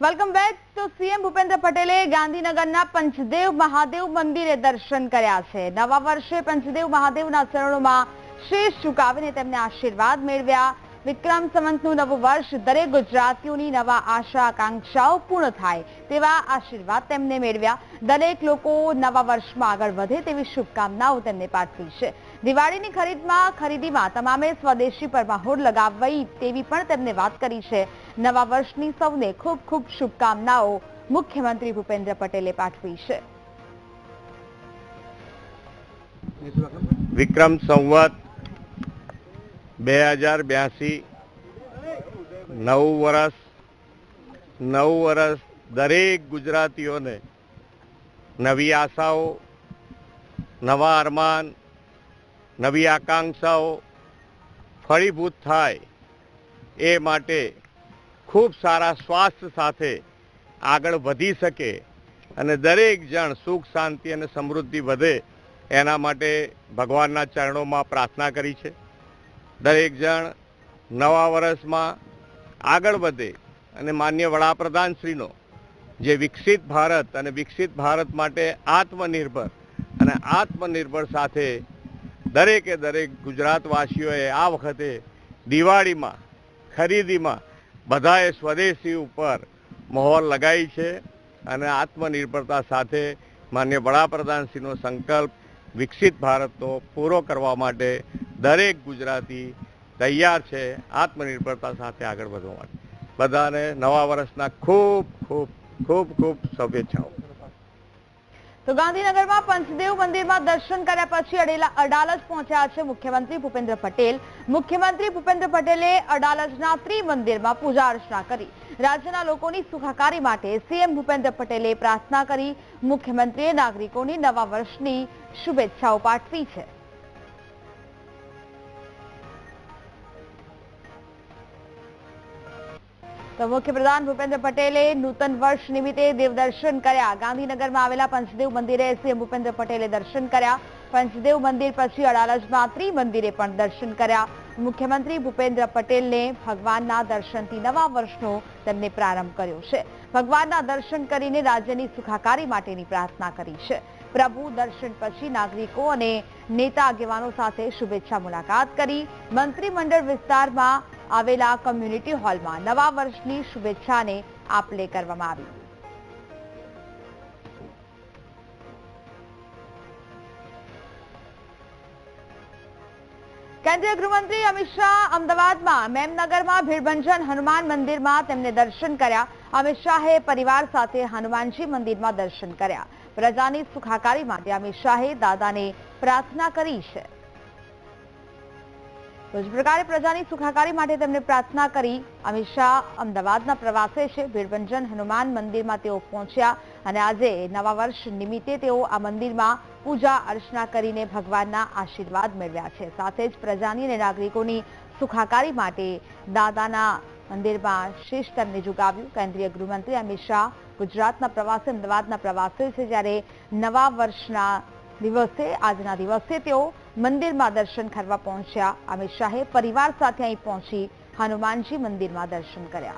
Welcome back તો CM Bhupendra પટેલે ગાંધીનગરના પંચદેવ મહાદેવ મંદિરે દર્શન કર્યા છે. નવા વર્ષે પંચદેવ મહાદેવના ચરણોમાં શેષ ઝુકાવીને તેમને આશીર્વાદ મેળવ્યા. વિક્રમ સંવંતનું નવું વર્ષ દરેક ગુજરાતીઓની નવા આશા, આકાંક્ષાઓ પૂર્ણ થાય તેવા આશીર્વાદ તેમને મેળવ્યા. દરેક લોકો નવા વર્ષમાં આગળ વધે તેવી શુભકામનાઓ તેમને પાઠવી છે. દિવાળીની ખરીદમાં ખરીદીમાં તમામે સ્વદેશી પર માહોર લગાવવી તેવી પણ તેમને વાત કરી છે. નવા વર્ષની સૌને ખૂબ ખૂબ શુભકામનાઓ મુખ્યમંત્રી ભૂપેન્દ્ર પટેલે પાઠવી છે. વિક્રમ સંવત બે હજાર બ્યાસી, નવું વર્ષ નવું વર્ષ દરેક ગુજરાતીઓને નવી આશાઓ, નવા અરમાન, નવી આકાંક્ષાઓ ફળીભૂત થાય એ માટે ખૂબ સારા સ્વાસ્થ્ય સાથે આગળ વધી શકે અને દરેક જણ સુખ, શાંતિ અને સમૃદ્ધિ વધે એના માટે ભગવાનના ચરણોમાં પ્રાર્થના કરી છે. દરેક જણ નવા વર્ષમાં આગળ વધે અને માન્ય વડાપ્રધાનશ્રીનો જે વિકસિત ભારત અને વિકસિત ભારત માટે આત્મનિર્ભર અને આત્મનિર્ભર સાથે દરેકે દરેક ગુજરાતવાસીઓએ આ વખતે દિવાળીમાં, ખરીદીમાં બધાએ સ્વદેશી ઉપર મહોર લગાવી છે અને આત્મનિર્ભરતા સાથે માન્ય વડાપ્રધાનશ્રીનો સંકલ્પ વિકસિત ભારતનો પૂરો કરવા માટે દરેક ગુજરાતી તૈયાર છે, આત્મનિર્ભરતા સાથે આગળ વધવા માટે. બધાને નવા વર્ષના ખૂબ ખૂબ ખૂબ ખૂબ શુભેચ્છાઓ. તો ગાંધીનગરમાં પંચદેવ મંદિરમાં દર્શન કર્યા પછી અડેલા અડાલજ પહોંચ્યા છે મુખ્યમંત્રી ભૂપેન્દ્ર પટેલ. મુખ્યમંત્રી ભૂપેન્દ્ર પટેલે અડાલજના ત્રિમંદિરમાં પૂજા અર્ચના કરી. રાજ્યના લોકોની સુખાકારી માટે સીએમ ભૂપેન્દ્ર પટેલે પ્રાર્થના કરી. મુખ્યમંત્રીએ નાગરિકોની નવા વર્ષની શુભેચ્છાઓ પાઠવી છે. તો મુખ્યપ્રધાન ભૂપેન્દ્ર પટેલે નૂતન વર્ષ નિમિત્તે દેવદર્શન કર્યા. ગાંધીનગરમાં આવેલા પંચદેવ મંદિરે સીએમ ભૂપેન્દ્ર પટેલે દર્શન કર્યા. પંચદેવ મંદિર પછી અડાલજમાં ત્રિમંદિરે પણ દર્શન કર્યા. મુખ્યમંત્રી ભૂપેન્દ્ર પટેલને ભગવાનના દર્શનથી નવા વર્ષનો તેમને પ્રારંભ કર્યો છે. ભગવાનના દર્શન કરીને રાજ્યની સુખાકારી માટેની પ્રાર્થના કરી છે. પ્રભુ દર્શન પછી નાગરિકો અને નેતા આગેવાનો સાથે શુભેચ્છા મુલાકાત કરી. મંત્રીમંડળ વિસ્તારમાં આવેલા કમ્યુનિટી હોલમાં નવા વર્ષની શુભેચ્છાને આપલે કરવામાં આવી. કેન્દ્રીય ગૃહમંત્રી અમિત શાહ અમદાવાદમાં મેમનગરમાં ભીડભંજન હનુમાન મંદિરમાં તેમને દર્શન કર્યા. અમિત શાહે પરિવાર સાથે હનુમાનજી મંદિરમાં દર્શન કર્યા. પ્રજાની સુખાકારી માટે અમિત શાહે દાદાને પ્રાર્થના કરી છે. પ્રકારે પ્રજાની સુખાકારી માટે તેમણે પ્રાર્થના કરી. અમિત શાહ અમદાવાદના પ્રવાસે છે. ભીડભંજન હનુમાન મંદિરમાં તેઓ પહોંચ્યા અને આજે નવા વર્ષ નિમિત્તે તેઓ આ મંદિરમાં પૂજા અર્ચના કરીને ભગવાનના આશીર્વાદ મેળવ્યા છે. સાથે જ પ્રજાની અને નાગરિકોની સુખાકારી માટે દાદાના મંદિરમાં શીશ તેમને ઝુકાવ્યું કેન્દ્રીય ગૃહમંત્રી અમિત શાહ ગુજરાતના પ્રવાસે, અમદાવાદના પ્રવાસે છે. જ્યારે નવા વર્ષના દિવસે, આજના દિવસે તેઓ મંદિરમાં દર્શન કરવા પહોંચ્યા. અમિત શાહે પરિવાર સાથે અહીં પહોંચી હનુમાનજી મંદિરમાં દર્શન કર્યા.